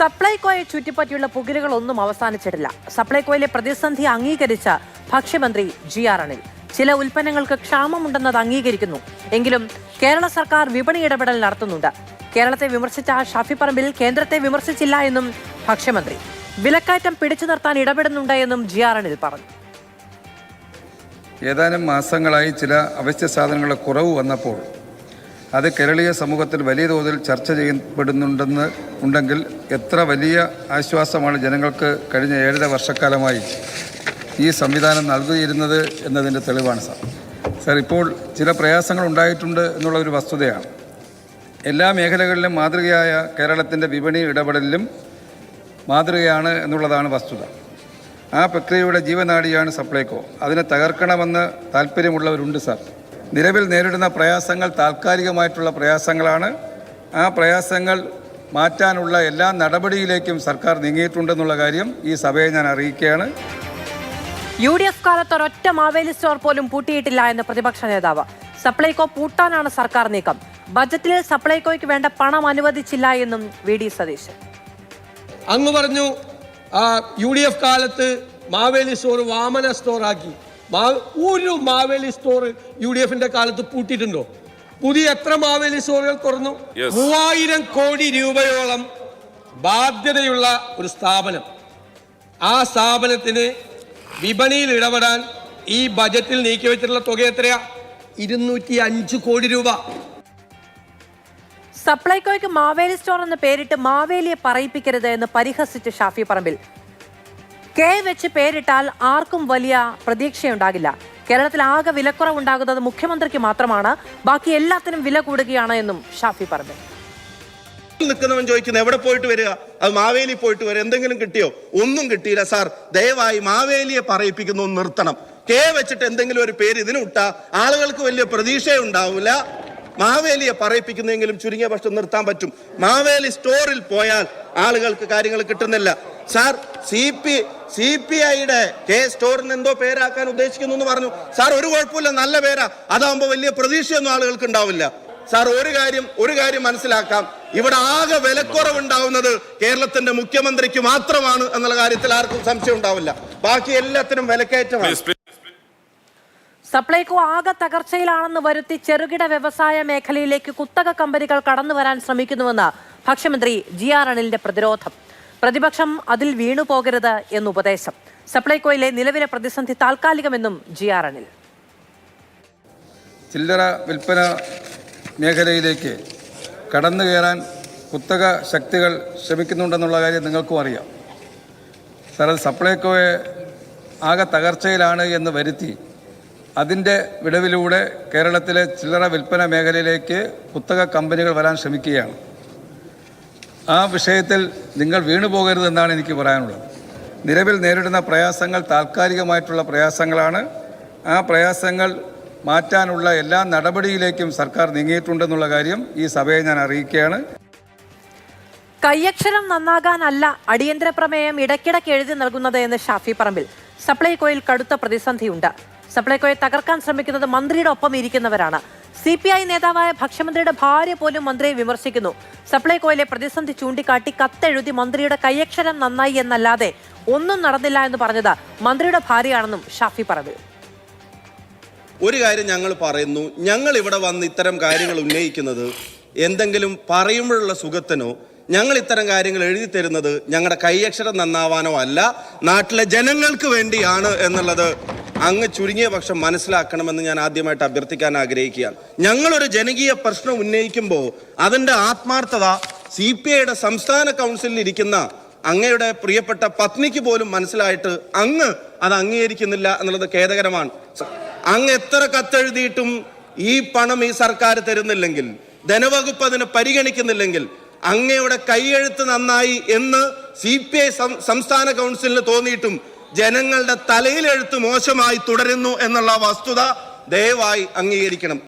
സപ്ലൈകോയെ ചുറ്റിപ്പറ്റിയുള്ള പുകിലുകളൊന്നും അവസാനിച്ചിട്ടില്ല. സപ്ലൈകോയിലെ പ്രതിസന്ധി അംഗീകരിച്ച ഭക്ഷ്യമന്ത്രി ജി ആർ അണിൽ ചില ഉൽപ്പന്നങ്ങൾക്ക് ക്ഷാമമുണ്ടെന്നത് അംഗീകരിക്കുന്നു. എങ്കിലും കേരള സർക്കാർ വിപണി ഇടപെടൽ നടത്തുന്നുണ്ട്. കേരളത്തെ വിമർശിച്ച ഷാഫി പറമ്പിൽ കേന്ദ്രത്തെ വിമർശിച്ചില്ല എന്നും ഭക്ഷ്യമന്ത്രി. വിലക്കയറ്റം പിടിച്ചു നിർത്താൻ ഇടപെടുന്നുണ്ട് എന്നും ജി ആർ അണിൽ പറഞ്ഞു. ഏതാനും മാസങ്ങളായി ചില അവശ്യ സാധനങ്ങളുടെ കുറവ് വന്നപ്പോൾ അത് കേരളീയ സമൂഹത്തിൽ വലിയ തോതിൽ ചർച്ച ചെയ്യപ്പെടുന്നുണ്ടെന്ന് ഉണ്ടെങ്കിൽ എത്ര വലിയ ആശ്വാസമാണ് ജനങ്ങൾക്ക് കഴിഞ്ഞ ഏഴര വർഷക്കാലമായി ഈ സംവിധാനം നൽകിയിരുന്നത് എന്നതിന്റെ തെളിവാണ് സാർ. സാർ ഇപ്പോൾ ചില പ്രയാസങ്ങൾ ഉണ്ടായിട്ടുണ്ട് എന്നുള്ള ഒരു വസ്തുതയാണ്. എല്ലാ മേഖലകളിലും മാതൃകയായ കേരളത്തിന്റെ വിപണി ഇടപെടലിലും മാതൃകയാണ് എന്നുള്ളതാണ് വസ്തുത. ആ പ്രക്രിയയുടെ ജീവനാടിയാണ് സപ്ലൈകോ. അതിനെ തകർക്കണമെന്ന് താല്പര്യമുള്ളവരുണ്ട് സാർ. നിലവിൽ നേരിടുന്ന പ്രയാസങ്ങൾ താൽക്കാലികമായിട്ടുള്ള പ്രയാസങ്ങളാണ്. ആ പ്രയാസങ്ങൾ മാറ്റാനുള്ള എല്ലാ നടപടിയിലേക്കും സർക്കാർ നീങ്ങിയിട്ടുണ്ടെന്നുള്ള കാര്യം ഈ സഭയെ ഞാൻ അറിയിക്കുകയാണ്. യു ഡി എഫ് കാലത്ത് ഒരൊറ്റ മാവേലി സ്റ്റോർ പോലും പൂട്ടിയിട്ടില്ല എന്ന് പ്രതിപക്ഷ നേതാവ്. സപ്ലൈകോ പൂട്ടാനാണ് സർക്കാർ നീക്കം. ബജറ്റിൽ സപ്ലൈകോയ്ക്ക് വേണ്ട പണം അനുവദിച്ചില്ല എന്നും വി ഡി സതീശൻ. അങ്ങ് പറഞ്ഞു ആ യു ഡി എഫ് കാലത്ത് മാവേലി സ്റ്റോർ വാമന മാ- ഒരു മാവേലി സ്റ്റോർ യു ഡി എഫിന്റെ കാലത്ത് പൂട്ടിയിട്ടുണ്ടോ? പുതിയ എത്ര മാവേലി സ്റ്റോറുകൾ തുറന്നു? മൂവായിരം കോടി രൂപയോളം ബാധ്യതയുള്ള ഒരു സ്ഥാപനം. ആ സ്ഥാപനത്തിന് വിപണിയിൽ ഇടപെടാൻ ഈ ബജറ്റിൽ നീക്കിവെച്ചിട്ടുള്ള തുക എത്രയാ? ഇരുന്നൂറ്റി അഞ്ച് കോടി രൂപ. സപ്ലൈകോയ്ക്ക് മാവേലി സ്റ്റോർ എന്ന് പേരിട്ട് മാവേലിയെ പറയിപ്പിക്കരുത് എന്ന് പരിഹസിച്ച് ഷാഫി പറമ്പിൽ. കെ വെച്ച് പേരിട്ടാൽ ആർക്കും വലിയ പ്രതീക്ഷയുണ്ടാകില്ല. കേരളത്തിൽ ആകെ വിലക്കുറവുണ്ടാകുന്നത് മുഖ്യമന്ത്രിക്ക് മാത്രമാണ്. ബാക്കി എല്ലാത്തിനും വില കൂടുകയാണ് എന്നും ഷാഫി പറഞ്ഞു. നിൽക്കുന്നവൻ ചോദിക്കുന്നത് എവിടെ പോയിട്ട് വരിക? അത് മാവേലി പോയിട്ട് വരിക. എന്തെങ്കിലും കിട്ടിയോ? ഒന്നും കിട്ടിയില്ല സാർ. ദയവായി മാവേലിയെ പറയിപ്പിക്കുന്നു നിർത്തണം. കെ വെച്ചിട്ട് എന്തെങ്കിലും ഒരു പേര് ഇതിന് വിട്ടാ ആളുകൾക്ക് വലിയ പ്രതീക്ഷയുണ്ടാവില്ല. മാവേലിയെ പറയിപ്പിക്കുന്നെങ്കിലും ചുരുങ്ങിയ പക്ഷം നിർത്താൻ പറ്റും. മാവേലി സ്റ്റോറിൽ പോയാൽ ആളുകൾക്ക് കാര്യങ്ങൾ കിട്ടുന്നില്ല. Sir C P C P ഐയുടെ കെ സ്റ്റോറിന് എന്തോ പേരാക്കാൻ ഉദ്ദേശിക്കുന്നു എന്ന് പറഞ്ഞു. സാർ ഒരു കുഴപ്പമില്ല നല്ല പേരാ. അതാകുമ്പോൾ വലിയ പ്രതീക്ഷയൊന്നും ആളുകൾക്ക് ഉണ്ടാവില്ല. സാർ ഒരു കാര്യം ഒരു കാര്യം മനസ്സിലാക്കാം. ഇവിടെ ആകെ വിലക്കുറവുണ്ടാവുന്നത് കേരളത്തിന്റെ മുഖ്യമന്ത്രിക്ക് മാത്രമാണ് എന്നുള്ള കാര്യത്തിൽ ആർക്കും സംശയം ഉണ്ടാവില്ല. ബാക്കി എല്ലാത്തിനും വിലക്കയറ്റമാണ്. സപ്ലൈകോ ആകെ തകർച്ചയിലാണെന്ന് വരുത്തി ചെറുകിട വ്യവസായ മേഖലയിലേക്ക് കുത്തക കമ്പനികൾ കടന്നു വരാൻ ശ്രമിക്കുന്നുവെന്ന് ഭക്ഷ്യമന്ത്രി ജി ആർ അണിലിന്റെ പ്രതിരോധം. പ്രതിപക്ഷം അതിൽ വീണു പോകരുത് എന്ന് ഉപദേശം. സപ്ലൈകോയിലെ നിലവിലെ പ്രതിസന്ധി താൽക്കാലികമെന്നും ജി ആർ അണിൽ ചില്ലറ വിൽപ്പന മേഖലയിലേക്ക് കടന്നു കയറാൻ കുത്തക ശക്തികൾ ശ്രമിക്കുന്നുണ്ടെന്നുള്ള കാര്യം നിങ്ങൾക്കും അറിയാം. സാർ സപ്ലൈകോയെ ആകെ തകർച്ചയിലാണ് എന്ന് വരുത്തി അതിന്റെ വിടവിലൂടെ കേരളത്തിലെ ചില്ലറ വിൽപ്പന മേഖലയിലേക്ക് കുത്തക കമ്പനികൾ വരാൻ ശ്രമിക്കുകയാണ്. ആ വിഷയത്തിൽ നിങ്ങൾ വീണു പോകരുതെന്നാണ് എനിക്ക് പറയാനുള്ളത്. നിലവിൽ നേരിടുന്ന പ്രയാസങ്ങൾ താൽക്കാലികമായിട്ടുള്ള പ്രയാസങ്ങളാണ്. ആ പ്രയാസങ്ങൾ മാറ്റാനുള്ള എല്ലാ നടപടിയിലേക്കും സർക്കാർ നീങ്ങിയിട്ടുണ്ടെന്നുള്ള കാര്യം ഈ സഭയെ ഞാൻ അറിയിക്കുകയാണ്. കയ്യക്ഷരം നന്നാകാനല്ല അടിയന്തര പ്രമേയം ഇടയ്ക്കിടയ്ക്ക് എഴുതി നൽകുന്നത് എന്ന് ഷാഫി പറമ്പിൽ. സപ്ലൈകോയിൽ കടുത്ത പ്രതിസന്ധിയുണ്ട്. സപ്ലൈകോയെ തകർക്കാൻ ശ്രമിക്കുന്നത് മന്ത്രിയുടെ ഒപ്പം ഇരിക്കുന്നവരാണ്. സി പി ഐ നേതാവായ ഭക്ഷ്യമന്ത്രിയുടെ ഭാര്യ പോലും മന്ത്രിയെ വിമർശിക്കുന്നു. സപ്ലൈകോയിലെ പ്രതിസന്ധി ചൂണ്ടിക്കാട്ടി കത്തെഴുതി മന്ത്രിയുടെ കൈയക്ഷരം നന്നായി എന്നല്ലാതെ ഒന്നും നടന്നില്ല എന്ന് പറഞ്ഞത് മന്ത്രിയുടെ ഭാര്യയാണെന്നും ഷാഫി പറഞ്ഞു. ഒരു കാര്യം ഞങ്ങൾ പറയുന്നു ഞങ്ങൾ ഇവിടെ വന്ന് ഇത്തരം കാര്യങ്ങൾ ഉന്നയിക്കുന്നത് എന്തെങ്കിലും പറയുമ്പോഴുള്ള സുഖത്തിനോ ഞങ്ങൾ ഇത്തരം കാര്യങ്ങൾ എഴുതി തരുന്നത് ഞങ്ങളുടെ കൈയക്ഷരം നന്നാവാനോ അല്ല നാട്ടിലെ ജനങ്ങൾക്ക് വേണ്ടിയാണ് എന്നുള്ളത് അങ്ങ് ചുരുങ്ങിയ പക്ഷം മനസ്സിലാക്കണമെന്ന് ഞാൻ ആദ്യമായിട്ട് അഭ്യർത്ഥിക്കാൻ ആഗ്രഹിക്കുകയാണ്. ഞങ്ങളൊരു ജനകീയ പ്രശ്നം ഉന്നയിക്കുമ്പോൾ അതിന്റെ ആത്മാർത്ഥത സി പി ഐയുടെ സംസ്ഥാന കൗൺസിലിൽ ഇരിക്കുന്ന അങ്ങയുടെ പ്രിയപ്പെട്ട പത്നിക്ക് പോലും മനസ്സിലായിട്ട് അങ്ങ് അത് അംഗീകരിക്കുന്നില്ല എന്നുള്ളത് ഖേദകരമാണ്. അങ്ങ് എത്ര കത്തെഴുതിയിട്ടും ഈ പണം ഈ സർക്കാർ തരുന്നില്ലെങ്കിൽ ധനവകുപ്പ് അതിനെ പരിഗണിക്കുന്നില്ലെങ്കിൽ അങ്ങയുടെ കൈയെഴുത്ത് നന്നായി എന്ന് സി പി ഐ സംസ്ഥാന കൗൺസിലിന് തോന്നിയിട്ടും ജനങ്ങളുടെ തലയിലെഴുത്ത് മോശമായി തുടരുന്നു എന്നുള്ള വസ്തുത ദയവായി അംഗീകരിക്കണം.